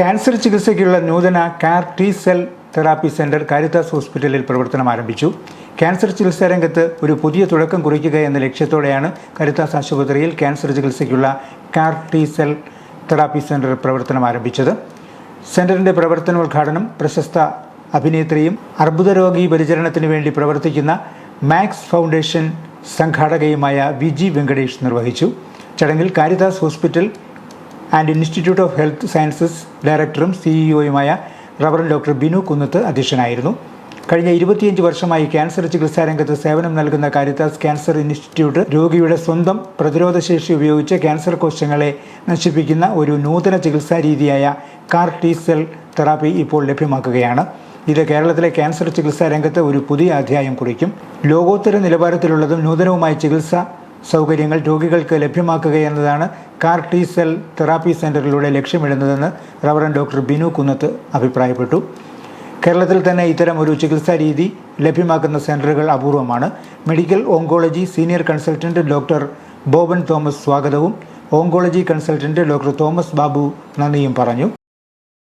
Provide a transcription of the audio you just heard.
Cancer ചികിത്സയ്ക്കുള്ള നൂതന CAR T cell therapy centre Caritas ഹോസ്പിറ്റലിൽ പ്രവർത്തനം ആരംഭിച്ചു. ക്യാൻസർ ചികിത്സാ രംഗത്ത് ഒരു പുതിയ തുടക്കം കുറിക്കുക എന്ന ലക്ഷ്യത്തോടെയാണ് കരിതാസ് ആശുപത്രിയിൽ cancer ചികിത്സയ്ക്കുള്ള CAR T cell therapy centre പ്രവർത്തനം ആരംഭിച്ചത്. സെന്ററിന്റെ പ്രവർത്തനോദ്ഘാടനം പ്രശസ്ത അഭിനേത്രിയും അർബുദരോഗി പരിചരണത്തിന് വേണ്ടി പ്രവർത്തിക്കുന്ന മാക്സ് ഫൗണ്ടേഷൻ സംഘാടകയുമായ വിജി വെങ്കടേഷ് നിർവഹിച്ചു. ചടങ്ങിൽ Caritas hospital and institute of health sciences ഡയറക്ടറും സിഇഒയുമായ റവറൻ ഡോക്ടർ ബിനു കുന്നത്ത് അധ്യക്ഷനായിരുന്നു. കഴിഞ്ഞ ഇരുപത്തിയഞ്ച് വർഷമായി ക്യാൻസർ ചികിത്സാ രംഗത്ത് സേവനം നൽകുന്ന കാരിത്താസ് ക്യാൻസർ ഇൻസ്റ്റിറ്റ്യൂട്ട് രോഗിയുടെ സ്വന്തം പ്രതിരോധശേഷി ഉപയോഗിച്ച് ക്യാൻസർ കോശങ്ങളെ നശിപ്പിക്കുന്ന ഒരു നൂതന ചികിത്സാ രീതിയായ കാർ ടി സെൽ തെറാപ്പി ഇപ്പോൾ ലഭ്യമാക്കുകയാണ്. ഇത് കേരളത്തിലെ ക്യാൻസർ ചികിത്സാ രംഗത്ത് ഒരു പുതിയ അധ്യായം കുറിക്കും. ലോകോത്തര നിലവാരത്തിലുള്ളതും നൂതനവുമായ ചികിത്സാ സൗകര്യങ്ങൾ രോഗികൾക്ക് ലഭ്യമാക്കുക എന്നതാണ് കാർ ടി സെൽ തെറാപ്പി സെന്ററിലൂടെ ലക്ഷ്യമിടുന്നതെന്ന് റവറൻ ഡോക്ടർ ബിനു കുന്നത്ത് അഭിപ്രായപ്പെട്ടു. കേരളത്തിൽ തന്നെ ഇത്തരം ഒരു ചികിത്സാ രീതി ലഭ്യമാക്കുന്ന സെന്ററുകൾ അപൂർവമാണ്. Medical oncology senior consultant doctor Boban Thomas സ്വാഗതവും. Oncology consultant doctor Thomas Babu നന്ദിയും പറഞ്ഞു.